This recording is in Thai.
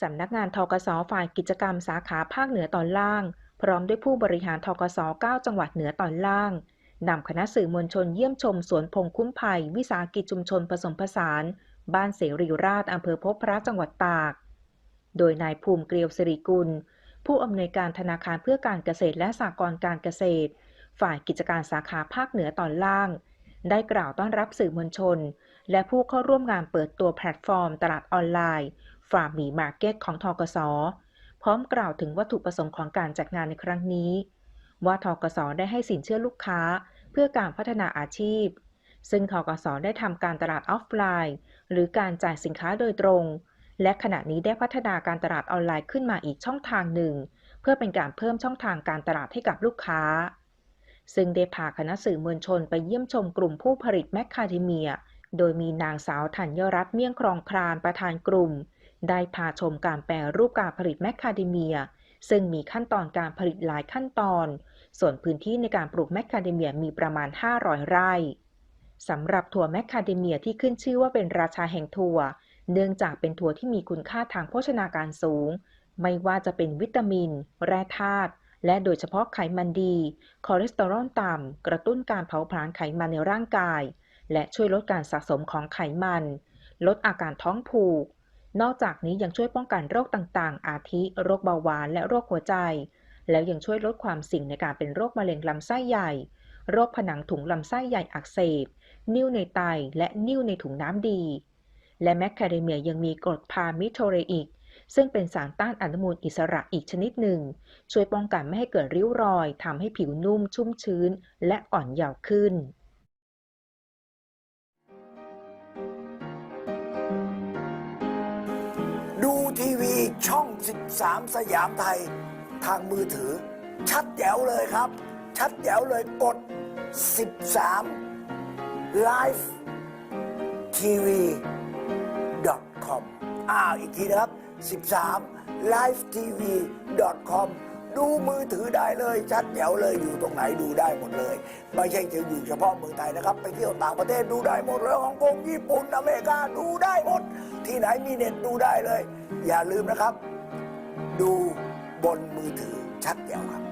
สำนักงานทกสฝ่ายกิจกรรมสาขาภาคเหนือตอนล่าง พร้อมด้วยผู้บริหารทกส9จังหวัดเหนือตอนล่างนำคณะสื่อมวลชนเยี่ยมชมสวนพงคุ้มไผ่วิสาหกิจชุมชนผสมผสาน บ้านเสรีราชอำเภอพบพระจังหวัดตาก โดยนายภูมิเกลียวสิริกุล ผู้อำนวยการธนาคารเพื่อการเกษตรและสหกรณ์การเกษตร ฝ่ายกิจการสาขาภาคเหนือตอนล่าง ได้กล่าวต้อนรับสื่อมวลชน และผู้เข้าร่วมงานเปิดตัวแพลตฟอร์ม ตลาดออนไลน์ ฟาร์มหมีมาร์เก็ตของทกส พร้อมกล่าวถึงวัตถุประสงค์ของการจัดงานในครั้งนี้ ว่าทกสได้ให้สินเชื่อลูกค้าเพื่อการพัฒนาอาชีพ ซึ่งทกสได้ทำการตลาดออฟไลน์ หรือการจ่ายสินค้าโดยตรง และขณะนี้ได้พัฒนาการตลาดออนไลน์ขึ้นมาอีกช่องทางหนึ่ง เพื่อเป็นการเพิ่มช่องทางการตลาดให้กับลูกค้า ซึ่งได้พาคณะสื่อมวลชนไปเยี่ยมชมกลุ่มผู้ผลิตแมคคาเดเมียโดยมีนางสาวธัญรัตน์เมี่ยงครองครานประธานกลุ่ม ได้พาชมการแปรรูปการผลิตแมคคาเดเมีย ซึ่งมีขั้นตอนการผลิตหลายขั้นตอน ส่วนพื้นที่ในการปลูกแมคคาเดเมียมีประมาณ 500 ไร่สำหรับถั่วแมคคาเดเมียที่ขึ้นชื่อว่าเป็นราชาแห่งถั่ว เนื่องจากเป็นถั่วที่มีคุณค่าทางโภชนาการสูง ไม่ว่าจะเป็นวิตามิน แร่ธาตุและโดยเฉพาะไขมันดี คอเลสเตอรอลต่ำ กระตุ้นการเผาผลาญไขมันในร่างกาย และช่วยลดการสะสมของไขมัน ลดอาการท้องผูก นอกจากนี้ยังช่วยป้องกันโรคต่างๆ อาทิโรคเบาหวานและโรคหัวใจ แล้วยังช่วยลดความเสี่ยงในการเป็นโรคมะเร็งลำไส้ใหญ่ โรคผนังถุงลำไส้ใหญ่อักเสบ นิ่วในไต และนิ่วในถุงน้ำดี และแมคคาเดเมียยังมีกรดพามิโทเรอิก ซึ่งเป็นสารต้านอนุมูลอิสระอีกชนิดหนึ่ง ช่วยป้องกันไม่ให้เกิดริ้วรอยทำให้ผิวนุ่มชุ่มชื้น และอ่อนเยาว์ขึ้น ทีวีช่อง 13 สยามไทย ทางมือถือ ชัดแจ๋วเลยครับ ชัดแจ๋วเลยกด 13 live tv com อ้าวอีกทีนะครับ 13 live tv com ดูมือถือได้เลย ชัดแจ๋วเลยอยู่ตรงไหนดูได้หมดเลย ไม่ใช่จะอยู่เฉพาะเมืองไทยนะครับ ไปเที่ยวต่างประเทศดูได้หมดเลยของกงญี่ปุ่นอเมริกาดูได้หมด ที่ไหนมีเน็ตดูได้เลย อย่าลืมนะครับ ดูบนมือถือชัดแจ๋วครับ